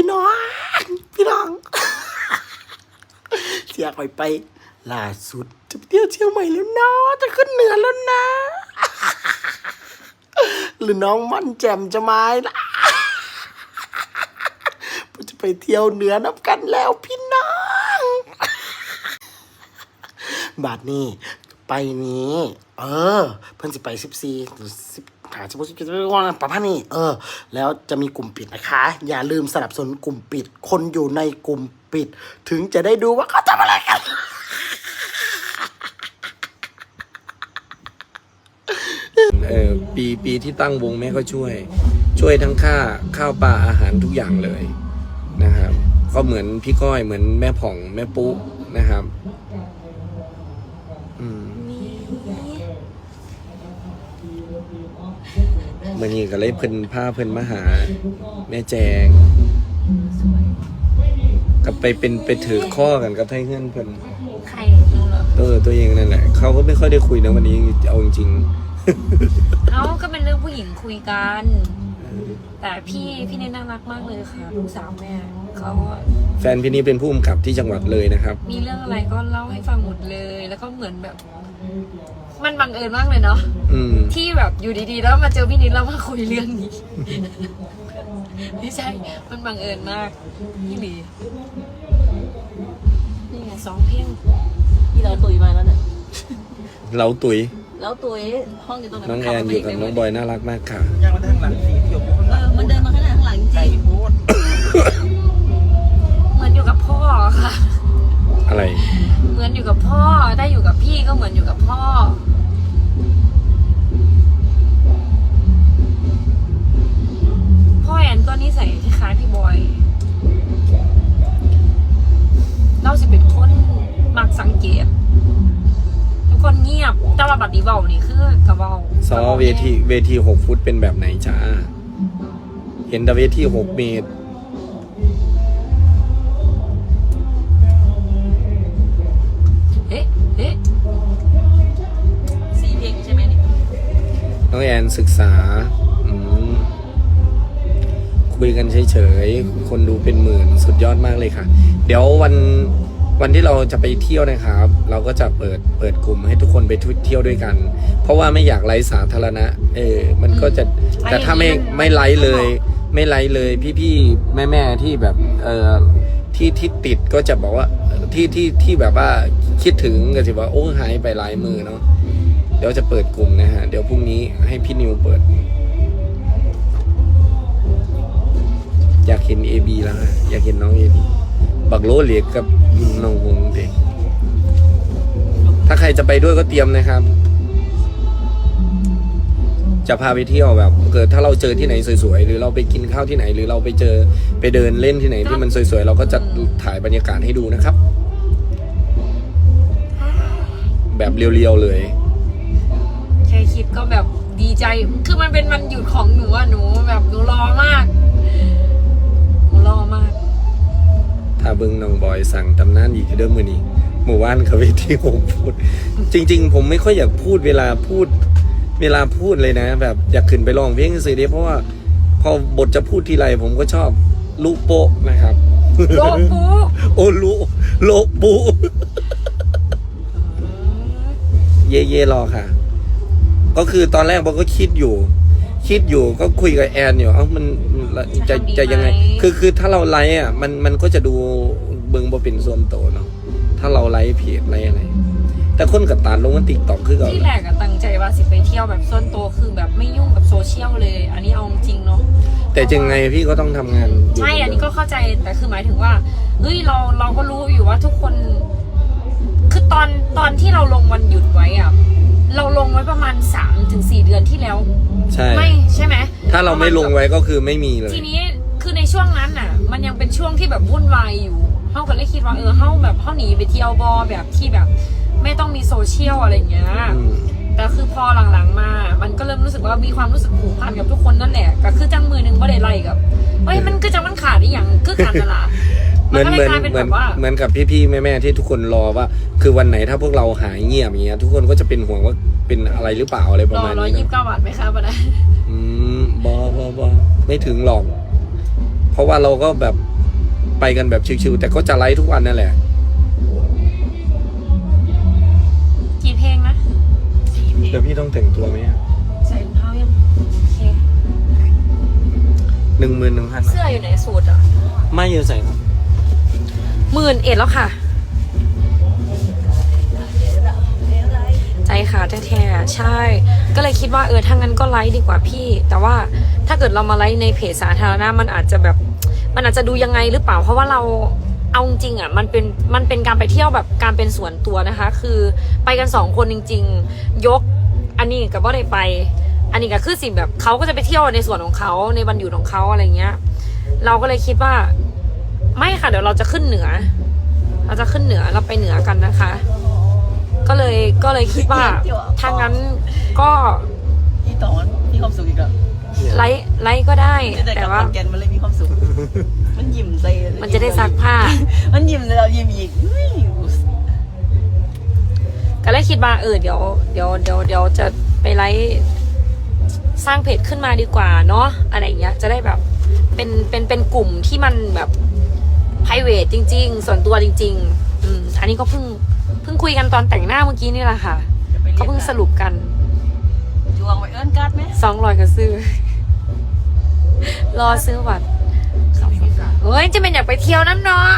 พี่น้อง พี่น้องเสียคอยไปล่าสุด จะไปเที่ยวเชียงใหม่แล้วนะจะขึ้นเหนือแล้วนะ หรือน้องม่นแจ่มจะมาล่ะจะไปเที่ยวเหนือนับกันแล้วพี่น้อง บาทนี้ ไปนี้ เออ เพิ่นสิไปสิบสี่หรือสิบหาสิบหกสิบเจ็ดประมาณนี้เออ แล้วจะมีกลุ่มปิดนะคะ อย่าลืมสนับสนุนกลุ่มปิด คนอยู่ในกลุ่มปิด ถึงจะได้ดูว่าเขาทำอะไรกันเออปีปีที่ตั้งวงแม่ก็ช่วย ช่วยทั้งค่าข้าวปลาอาหารทุกอย่างเลยนะครับ ก็เหมือนพี่ก้อยเหมือนแม่ผ่องแม่ปุ๊นะครับ มื่อนี้ก็เลยเพิ่นพาเพิ่นมาหา แม่แจงก็ไปเป็นไปถือข้อกันกับไทเงื่อนเพิ่นใครรู้เหรอเออตัวเองนั่นแหละเขาก็ไม่ค่อยได้คุยนะวันนี้เอาจริงเขาก็เป็นเรื่องผู้หญิงคุยกัน แต่พี่พี่เนี่ยน่ารักมากเลยค่ะลูกสาวแม่ เขาๆแฟนพี่นี้เป็นผู้กำกับที่จังหวัดเลยนะครับ มีเรื่องอะไรก็เล่าให้ฟังหมดเลย แล้วก็เหมือนแบบ มันบังเอิญมากเลยเนาะอืม ที่แบบอยู่ดีๆ แล้วมาเจอพี่นิดแล้วมาคุยเรื่องนี้ ไม่ใช่ มันบังเอิญมากพี่หลีนี่ไงสองเพลงที่เราตุยมาแล้วเนี่ยเราตุ๋ยแล้วตุยห้องอยู่ตรงไหนน้องแอนอยู่กับน้องบอยน่ารักมากค่ะยังมาทางหลังสี ค่ะ อะไร เหมือนอยู่กับพ่อ ได้อยู่กับพี่ก็เหมือนอยู่กับพ่อ พ่อแอนก็นิสัยคล้ายๆพี่บอย เราสิเป็นคนมักสังเกตทุกคนเงียบ แต่ว่าบัดนี้เบานี่คือกระเบาซอเวทีเวทีหกฟุตเป็นแบบไหนจ้า เห็นแต่เวทีหกเมตร องแอนศึกษาอืมคุยกันเฉยๆ คนดูเป็นหมื่นสุดยอดมากเลยค่ะ เดี๋ยววันวันที่เราจะไปเที่ยวนะครับ เราก็จะเปิดเปิดกลุ่มให้ทุกคนไปเที่ยวด้วยกัน เพราะว่าไม่อยากไลฟ์สาธารณะ เออ มันก็จะแต่ถ้าไม่ไม่ไลฟ์เลย ไม่ไลฟ์เลยพี่ๆแม่ๆที่แบบเออที่ที่ติดก็จะบอกว่าที่ที่ที่แบบว่าคิดถึงก็จะว่าโอ้หายไปหลายมือเนาะ เดี๋ยวจะเปิดกลุ่มนะฮะ เดี๋ยวพรุ่งนี้ให้พี่นิวเปิด อยากเห็น AB แล้วฮะอยากเห็นน้อง AB บักโลเหลียกกับน้องวงเด็กถ้าใครจะไปด้วยก็เตรียมนะครับ จะพาไปเที่ยวแบบ เกิดถ้าเราเจอที่ไหนสวยๆ หรือเราไปกินข้าวที่ไหน หรือเราไปเจอไปเดินเล่นที่ไหนที่มันสวยๆ เราก็จะถ่ายบรรยากาศให้ดูนะครับ แบบเรียวๆเลย ก็แบบดีใจ คือมันเป็นวันหยุดของหนูอะหนูแบบหนูรอมากหนูรอมาก ถ้าเบิ้งน้องบอยสั่งตำนานอีกเดิมมือนี้หมู่บ้านเขาเวทีผมพูด จริง ๆ ผมไม่ค่อยอยากพูดเวลาพูด เวลาพูดเลยนะ แบบอยากขึ้นไปร้องเพลงสื่อเดียเพราะว่า พอบทจะพูดทีไรผมก็ชอบลุโปะนะครับโลปูโอลุโลปุเย่เย่รอค่ะ ก็คือตอนแรกผมก็คิดอยู่ คิดอยู่ก็คุยกับแอนอยู่เอ้ามันจะจะยังไง คือคือถ้าเราไลฟ์อะมันมันก็จะดูเบิงบ่เป็นส่วนโตวเนาะถ้าเราไลฟ์เพจไลฟ์อะไร แต่คนกับตาลงมันติ๊กต็อกคือกับที่แรกอะตั้งใจว่าสิไปเที่ยวแบบส่วนตัวคือแบบไม่ยุ่งกับโซเชียลเลย อันนี้เอาจริงเนาะแต่ยังไงพี่ก็ต้องทำงานยู่ใช่อันนี้ก็เข้าใจแต่คือหมายถึงว่าเฮ้ยเราเราก็รู้อยู่ว่าทุกคน คือตอนตอนที่เราลงวันหยุดไว้อะ เราลงไว้ประมาณ3าถึงสเดือนที่แล้ว ใช่ ไม่ใช่ไหมถ้าเราไม่ลงไว้ก็คือไม่มีเลย ทีนี้คือในช่วงนั้นน่ะ มันยังเป็นช่วงที่แบบวุ่นวายอยู่เฮาก็เลยคิดว่าเออเฮาแบบเฮาหนีไปเที่ยวบอแบบที่แบบ ไม่ต้องมีโซเชียลอะไรอย่างเงี้ยอืม แต่คือพอหลังๆมา มันก็เริ่มรู้สึกว่ามีความรู้สึกผูกพันกับทุกคนนั่นแหละก็คือจังมือหนึงบ่ได้ไล่กับเฮ้ยมันคือจังมันขาดอีหยังคือกันนั่นล่ะ เหมือนก็เหเลมืยอนกลายเป็นเหมืแบอนบว่าเหมือนกับพี่ๆแม่ๆที่ทุกคนรอว่า คือวันไหนถ้าพวกเราหายเงียบอย่างเงี้ยทุกคนก็จะเป็นห่วงว่าเป็นอะไรหรือเปล่าอะไรปรระอมาณร้อยนี้ยี่สินะบเก้าบาทไหมคะปะนะอืมบอบอบอไม่ถึงหรอกพราะว่าเราก็แบบไปกันแบบชิวๆแต่ก็จะไลฟ์ทุกวันนั่นแหละ กี่เพลงนะเดี๋ยวพี่ต้องแต่งตัวไหมใส่รองเท้ายังโอเคหนึ่งหมื่นหนึ่งพันเสื้ออยู่ไหนสูตรอะไม่เยอะใส่ครับ หมื่นเอ็ดแล้วค่ะ ใจขาดแท้ๆใช่ ก็เลยคิดว่าเออถ้างั้นก็ไลฟ์ดีกว่าพี่ แต่ว่าถ้าเกิดเรามาไลฟ์ในเพจสาธารณะมันอาจจะแบบ มันอาจจะดูยังไงหรือเปล่า เพราะว่าเราเอาจริงอะมันเป็นมันเป็นการไปเที่ยวแบบการเป็นส่วนตัวนะคะ คือไปกันสองคนจริง ๆ ยกอันนี้กับว่าได้ไป อันนี้ก็คือสิ่งแบบเขาก็จะไปเที่ยวในส่วนของเขาในวันหยุดของเขาอะไรเงี้ย เราก็เลยคิดว่า ไม่ค่ะ เดี๋ยวเราจะขึ้นเหนือ เราจะขึ้นเหนือเราไปเหนือกันนะคะ ก็เลยก็เลยคิดว่าถ้างั้นก็พี่ตอนมีความสุขอีกแล้วไลฟ์ไลฟ์ก็ได้ แต่แต่กับว่าคอนแกนมันเลยมีความสุข มันยิ้มใจมันจะได้ซักผ้า มันยิ้มแล้วยิ้มอีกอุ้ยก็เลยคิดว่าเออเดี๋ยวเดี๋ยวเดี๋ยวเดี๋ยวจะไปไลฟ์สร้างเพจขึ้นมาดีกว่าเนาะอะไรอย่างเงี้ยจะได้แบบเป็นเป็นเป็นกลุ่มที่มันแบบ p r i v a t จริง ๆ ส่วนตัวจริง ๆ อืมอันนี้ก็เพิ่งเพิ่งคุยกันตอนแต่งหน้าเมื่อกี้นี่แหละค่ะก็เพิ่งสรุปกันจวงไว้เอิ้นการ์ดไหมสองร้อยก็ซื้อ รอซื้อบัตรเฮ้ยจะเป็นอยากไปเที่ยวนั่นเนาะ